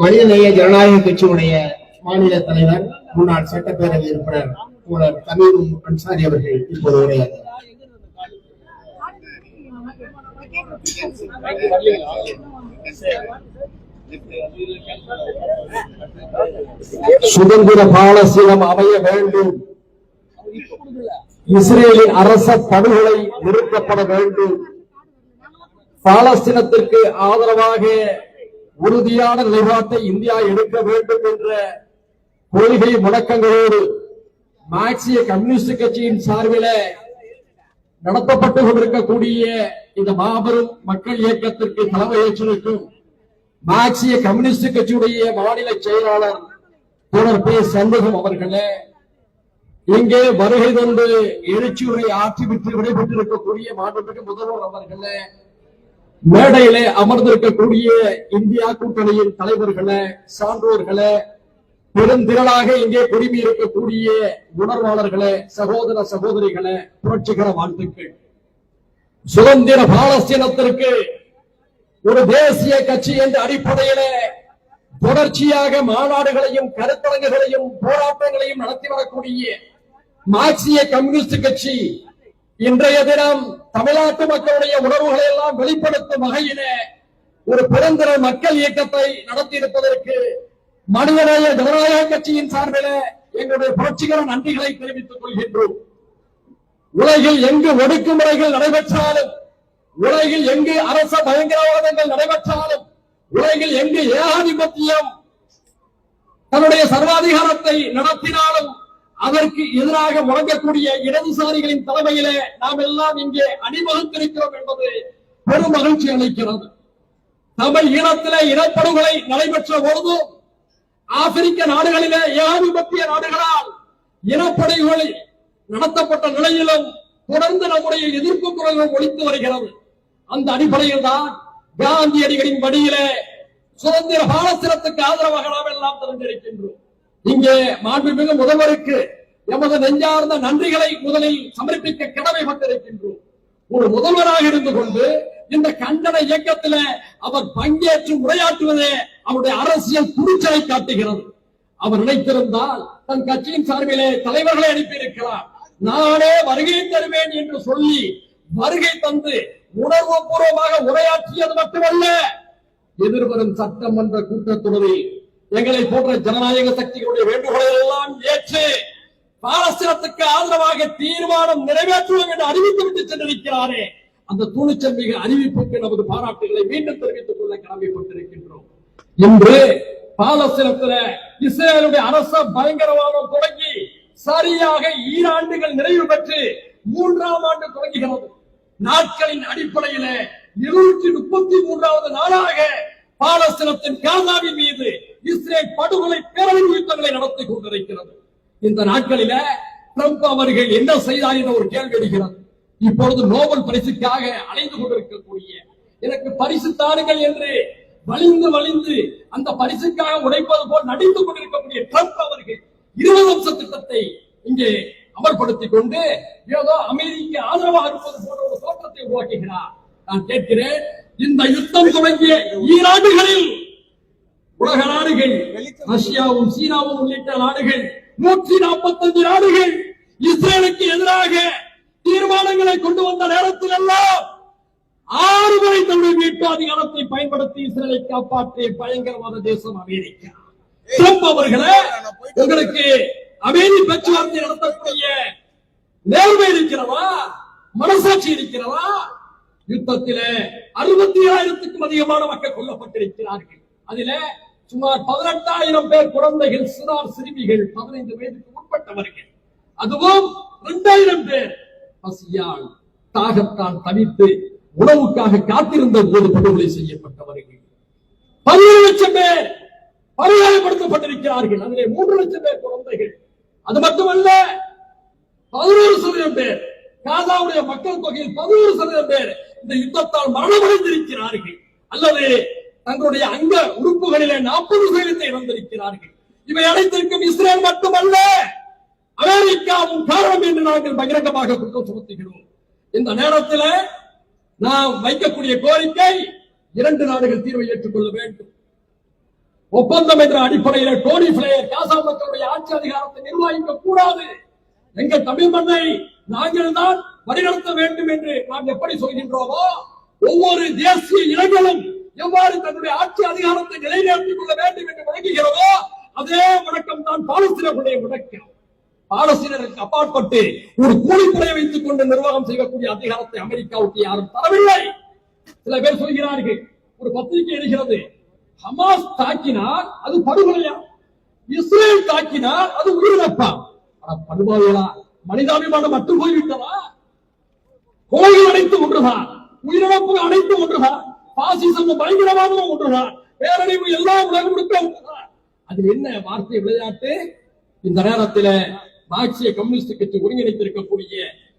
மனிதநேய ஜனநாயக கட்சியுடைய மாநில தலைவர் முன்னாள் சட்டப்பேரவை உறுப்பினர் தோழர் தமிழும் அன்சாரி அவர்கள் இப்போது உரையாடுகிறார் சுதந்திர பாலஸ்தீனம் அமைய வேண்டும். இஸ்ரேலின் அரச படுகொலை நிறுத்தப்பட வேண்டும். பாலஸ்தீனத்திற்கு ஆதரவாக உறுதியான நிலைப்பாட்டை இந்தியா எடுக்க வேண்டும் என்ற கொள்கை முழக்கங்களோடு மார்க்சிய கம்யூனிஸ்ட் கட்சியின் சார்பில் நடத்தப்பட்டு கொண்டிருக்கக்கூடிய இந்த மாபெரும் மக்கள் இயக்கத்திற்கு தலைமையேற்றிருக்கும் மார்க்சிய கம்யூனிஸ்ட் கட்சியுடைய மாநில செயலாளர் தொடர் பே சண்முகம் அவர்களே இங்கே வருகை தந்து எழுச்சியுரை ஆட்சிவிட்டு விடைபெற்றிருக்கக்கூடிய மாண்புமிகு முதல்வர் அவர்களே மேடையிலே அமர்ந்திருக்கக்கூடிய இந்தியா கூட்டணியின் தலைவர்களை சான்றோர்களை பெருந்திரளாக இங்கே குடிமை இருக்கக்கூடிய உணர்வாளர்களே சகோதர சகோதரிகளே புரட்சிகர வாழ்த்துக்கள். சுதந்திர பாலஸ்தீனத்திற்கு ஒரு தேசிய கட்சி என்ற அடிப்படையில தொடர்ச்சியாக மாநாடுகளையும் கருத்தரங்குகளையும் போராட்டங்களையும் நடத்தி வரக்கூடிய மார்க்சிய கம்யூனிஸ்ட் கட்சி இன்றைய தினம் தமிழ்நாட்டு மக்களுடைய உணர்வுகளை எல்லாம் வெளிப்படுத்தும் வகையிலே ஒரு பெருந்திர மக்கள் இயக்கத்தை நடத்தி இருப்பதற்கு மனிதநேய ஜனநாயக கட்சியின் சார்பில் எங்களுடைய புரட்சிகர நன்றிகளை தெரிவித்துக் கொள்கின்றோம். உலகில் எங்கு ஒடுக்குமுறைகள் நடைபெற்றாலும் உலகில் எங்கு அரச பயங்கரவாதங்கள் நடைபெற்றாலும் உலகில் எங்கு ஏகாதிபத்தியம் தன்னுடைய சர்வாதிகாரத்தை நடத்தினாலும் அதற்கு எதிராக முழங்கக்கூடிய இடதுசாரிகளின் தலைமையிலே நாம் எல்லாம் இங்கே அணிவகுத்திருக்கிறோம் என்பது பெரும் மகிழ்ச்சி அளிக்கிறது. தமிழ் ஈழத்திலே இனப்படுகொலை நடைபெற்ற பொழுதும் ஆப்பிரிக்க நாடுகளிலே ஏகாதிபத்திய நாடுகளால் இனப்படுகொலை நடத்தப்பட்ட நிலையிலும் தொடர்ந்து நம்முடைய எதிர்ப்பு குரல்கள் ஒழித்து வருகிறது. அந்த அடிப்படையில் தான் காந்தியடிகளின் வழியிலே சுதந்திர பாலசிரத்துக்கு ஆதரவாக நாம் எல்லாம் தெரிஞ்சிருக்கின்றோம் இங்கே மாண்புமிகு முதல்வருக்கு எமது நெஞ்சார்ந்த நன்றிகளை முதலில் சமர்ப்பிக்க கடமைப்பட்டிருக்கின்றோம் ஒரு முதல்வராக இருந்து கொண்டு இந்த கண்டன இயக்கத்தில அவர் பங்கேற்று உரையாற்றுவதே அவருடைய அரசியல் துணிச்சலை காட்டுகிறது. அவர் நினைத்திருந்தால் தன் கட்சியின் சார்பிலே தலைவர்களை அனுப்பியிருக்கிறார் நானே வருகை தருவேன் என்று சொல்லி வருகை தந்து உணர்வு பூர்வமாக உரையாற்றியது மட்டுமல்ல. எதிர்வரும் சட்டமன்ற கூட்டத்தொடரில் எங்களை போன்ற ஜனநாயக சக்திகளுடைய வேண்டுகோளை எல்லாம் ஏற்று பாலஸ்தீனத்துக்கு ஆதரவாக தீர்மானம் நிறைவேற்றுவோம் என்று அறிவித்துவிட்டு சென்றிருக்கிறாரே. அந்த துணிச்சல் மிக அறிவிப்புக்கு நமது பாராட்டுகளை மீண்டும் தெரிவித்துக் கொள்ள கடமைப்பட்டிருக்கின்றோம். இன்று பாலஸ்தீனத்தில் இஸ்ரேலுடைய அரச பயங்கரவாதம் தொடங்கி சரியாக ஈராண்டுகள் நிறைவு பெற்று மூன்றாம் ஆண்டு தொடங்குகிறது. நாட்களின் அடிப்படையில இருநூற்றி முப்பத்தி மூன்றாவது நாளாக பாலஸ்தீனத்தின் காசாவின் மீது இஸ்ரேல் படுகொலை பேரழிவு யுத்தங்களை நடத்தி கொண்டிருக்கிறது. இந்த நாட்களில ட்ரம்ப் அவர்கள் என்ன செய்தார் என்ற ஒரு கேள்வி எழுகிறது. இப்பொழுது நோபல் பரிசுக்காக அலைந்து கொண்டிருக்கக்கூடிய எனக்கு பரிசு தாருங்கள் என்று வலிந்து வலிந்து அந்த பரிசுக்காக உடைப்பது போல் நடித்துக் கொண்டிருக்கக்கூடிய ட்ரம்ப் அவர்கள் இருபது வருஷ திட்டத்தை இங்கே அமல்படுத்திக் கொண்டு ஏதோ அமெரிக்க ஆதரவாக இருப்பது போன்ற ஒரு தோற்றத்தை உருவாக்குகிறார். நான் கேட்கிறேன் இந்த யுத்தம் தொடங்கிய ஈராண்டுகளில் உலக நாடுகள் ரஷ்யாவும் சீனாவும் உள்ளிட்ட நாடுகள் நூற்றி நாற்பத்தஞ்சு நாடுகள் இஸ்ரேலுக்கு எதிராக தீர்மானங்களை கொண்டு வந்த நேரத்தில் எல்லாம் ஆறு முறை தன்னுடைய மீட்பு அதிகாரத்தை பயன்படுத்தி இஸ்ரேலை காப்பாற்றிய பயங்கரவாத தேசம் அமெரிக்கா. ட்ரம்ப் அவர்களே உங்களுக்கு அமைதி பேச்சுவார்த்தை நடத்தக்கூடிய நேர்மை இருக்கிறதா? மனசாட்சி இருக்கிறதா? யுத்தத்திலே அறுபத்தி ஏழாயிரத்துக்கும் அதிகமான மக்கள் கொல்லப்பட்டிருக்கிறார்கள். அதில சுமார் பதினெட்டாயிரம் பேர் குழந்தைகள் சிறார் சிறுமிகள் பதினைந்து வயதுக்கு உட்பட்டவர்கள். அதுவும் இரண்டாயிரம் பேர். பசியால் தாகத்தால் தவித்து உணவுக்காக காத்திருந்த போது படுகொலை செய்யப்பட்டவர்கள். பதினேழு லட்சம் பேர் பரிகாரப்படுத்தப்பட்டிருக்கிறார்கள். அதிலே மூன்று லட்சம் பேர் குழந்தைகள். அது மட்டுமல்ல பதினோரு சதவீதம் பேர் காசாவுடைய மக்கள் தொகையில் பதினோரு சதவீதம் பேர் இந்த யுத்தத்தால் மரணமடைந்திருக்கிறார்கள். அல்லது தங்களுடைய அங்க உறுப்புகளிலே நாற்பது சதவீதத்தை இழந்திருக்கிறார்கள் இவை அனைத்திற்கும் இஸ்ரேல் மட்டுமல்ல அமெரிக்காவும் காரணம் என்று நாங்கள் பகிரங்கமாக குற்றம் சுமத்துகிறோம். இந்த நேரத்தில் நாம் வைக்கக்கூடிய கோரிக்கை இரண்டு நாடுகள் தீர்வை ஏற்றுக்கொள்ள வேண்டும். ஒப்பந்தம் என்ற அடிப்படையில் டோனி பிளேயர் காசா மக்களுடைய ஆட்சி அதிகாரத்தை நிர்வகிக்க கூடாது. எங்க தமிழ் மண்ணை நாங்கள் தான் வழிநடத்த வேண்டும் என்று நாம் எப்படி சொல்கின்றோமோ ஒவ்வொரு தேசிய இளைஞரும் எவ்வாறு தன்னுடைய ஆட்சி அதிகாரத்தை நிலைநிறுத்திக் கொள்ள வேண்டும் என்று முழங்குகிறதோ அதே வணக்கம் தான் பாலஸ்தீனர்களுடைய முழக்கம் பாலஸ்தீனருக்கு அப்பாற்பட்டு ஒரு கூலிப்படையை வைத்துக் கொண்டு நிர்வாகம் செய்யக்கூடிய அதிகாரத்தை அமெரிக்காவுக்கு யாரும் தரவில்லை. சில பேர் சொல்கிறார்கள் ஒரு பத்திரிகை எழுகிறது ஹமாஸ் தாக்கினால் அது படுகொலையா? இஸ்ரேல் தாக்கினால் அது உயிரிழப்பா? ஆனா படுகொலையா மனிதாபிமானம் மட்டும் போய்விட்டதா? கோயில் அனைத்து ஒன்றுதான் உயிரிழப்பு அனைத்து ஒன்றுதான். பாசிசம் பயங்கரவாதமும் ஒன்றுதான் பேரழிவு எல்லாம் உலகம் ஒன்றுதான் அதில் என்ன வார்த்தை விளையாட்டு? இந்த நேரத்தில மார்க்சிய கம்யூனிஸ்ட் கட்சி ஒருங்கிணைத்திருக்கக்கூடிய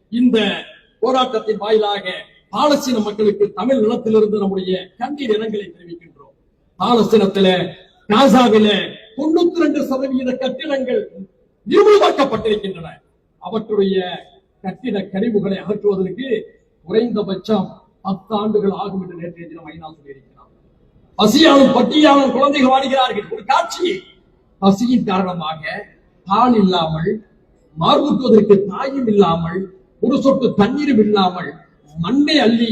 இந்த போராட்டத்தின் வாயிலாக பாலஸ்தீன மக்களுக்கு தமிழ் நிலத்திலிருந்து நம்முடைய கண்ணீர் இனங்களை தெரிவிக்கின்றோம். பாலஸ்தீனத்தில காசாவில தொண்ணூத்தி ரெண்டு சதவீத கட்டிடங்கள் நிர்மூலமாக்கப்பட்டிருக்கின்றன. அவற்றுடைய கட்டிட கழிவுகளை அகற்றுவதற்கு குறைந்தபட்சம் பத்து ஆண்டுகள் ஆகும் என்று நேற்றைய தினம் ஐநா சொல்லியிருக்கிறார். பசியாலும் பட்டியாலும் குழந்தைகள் வாடுகிறார்கள் ஒரு காட்சி பசியின் காரணமாக பால் இல்லாமல் மார்புக்குவதற்கு தாயும் இல்லாமல் ஒரு சொட்டு தண்ணீரும் இல்லாமல் மண்ணை அள்ளி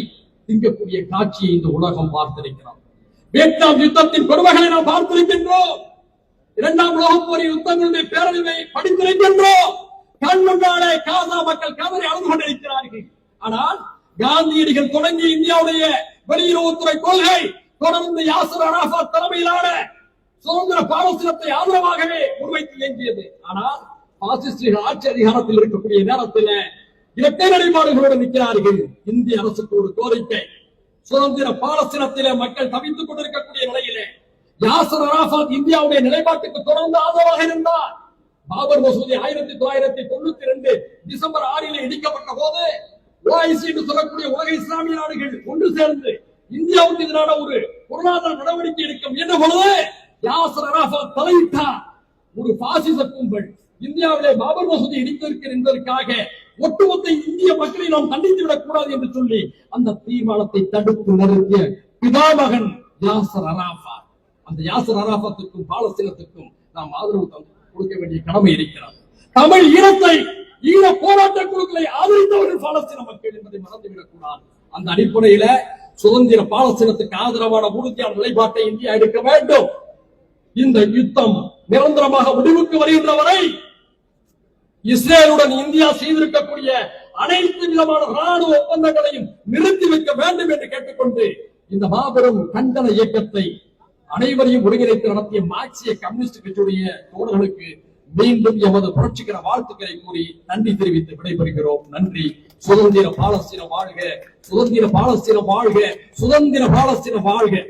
திங்கக்கூடிய காட்சியை இந்த உலகம் பார்த்திருக்கிறோம் வியட்நாம் யுத்தத்தின் பெருமகளை நாம் பார்த்திருக்கின்றோம். இரண்டாம் உலகப் போர் யுத்தங்களுடைய பேரழிவை படித்திருக்கின்றோம். கண் முன்னாலே காசா மக்கள் கதறி அழுது கொண்டிருக்கிறார்கள். ஆனால் காந்தியடிகள் தொடங்கிய இந்தியாவுடைய வெளியுறவுத்துறை கொள்கை தொடர்ந்து யாசர் அராபா தலைமையிலான சுதந்திர பாலஸ்தீனத்தை ஆதரவாகவே முன்வைத்து இயங்கியது ஆனால் பாசிஸ்டுகள் ஆட்சி அதிகாரத்தில் இருக்கக்கூடிய நேரத்தில் இரட்டை நிலைப்பாடுகளோடு நிற்கிறார்கள். இந்திய அரசுக்கு ஒரு கோரிக்கை. சுதந்திர பாலஸ்தீனத்திலே மக்கள் தவித்துக் கொண்டிருக்கக்கூடிய நிலையிலே யாசர் அராபாத் இந்தியாவுடைய நிலைப்பாட்டுக்கு தொடர்ந்து ஆதரவாக இருந்தார் பாபர் மசூதி ஆயிரத்தி தொள்ளாயிரத்தி தொண்ணூத்தி ரெண்டு டிசம்பர் ஆறிலே இடிக்கப்பட்ட போது OIC என்று சொல்லக்கூடிய உலக இஸ்லாமிய நாடுகள் ஒன்று சேர்ந்து இந்தியாவுக்கு எதிரான ஒரு பொருளாதார நடவடிக்கை எடுக்க முயன்ற பொழுது? யாசர் அராஃபத் தலையிட்டார். ஒரு பாசிச கும்பல் இந்தியாவிலே பாபர் மசூதி இடித்திருக்கிறது என்பதற்காக ஒட்டுமொத்த இந்திய மக்களை நாம் கண்டித்து விடக் கூடாது என்று சொல்லி அந்த தீர்மானத்தை தடுத்து நிறுத்திய பிதாமகன் யாசர் அராபா அந்த யாசர் அராஃபத்துக்கும் பாலஸ்தீனத்துக்கும் நாம் ஆதரவு கொடுக்க வேண்டிய கடமை இருக்கிறது. தமிழ் ஈழத்தை ஈழ போராட்ட குழுக்களை ஆதரித்தவர்கள் பாலஸ்தீன மக்கள் என்பதை மறந்துவிடக் கூடாது அந்த அடிப்படையில சுதந்திர பாலஸ்தீனத்துக்கு ஆதரவான உறுதியான நிலைப்பாட்டை இந்தியா எடுக்க வேண்டும். இந்த யுத்தம் நிரந்தரமாக முடிவுக்கு வருகின்ற வரை இஸ்ரேலுடன் இந்தியா செய்திருக்கக்கூடிய அனைத்து விதமான ராணுவ ஒப்பந்தங்களையும் நிறுத்தி வைக்க வேண்டும் என்று கேட்டுக்கொண்டு இந்த மாபெரும் கண்டன இயக்கத்தை அனைவரையும் ஒருங்கிணைத்து நடத்திய மார்க்சிய கம்யூனிஸ்ட் கட்சியுடைய தோழர்களுக்கு மீண்டும் எமது புரட்சிகர வாழ்த்துக்களை கூறி நன்றி தெரிவித்து விடைபெறுகிறோம். நன்றி. சுதந்திர பாலஸ்தீனம் வாழ்க. சுதந்திர பாலஸ்தீனம் வாழ்க. சுதந்திர பாலஸ்தீனம் வாழ்க.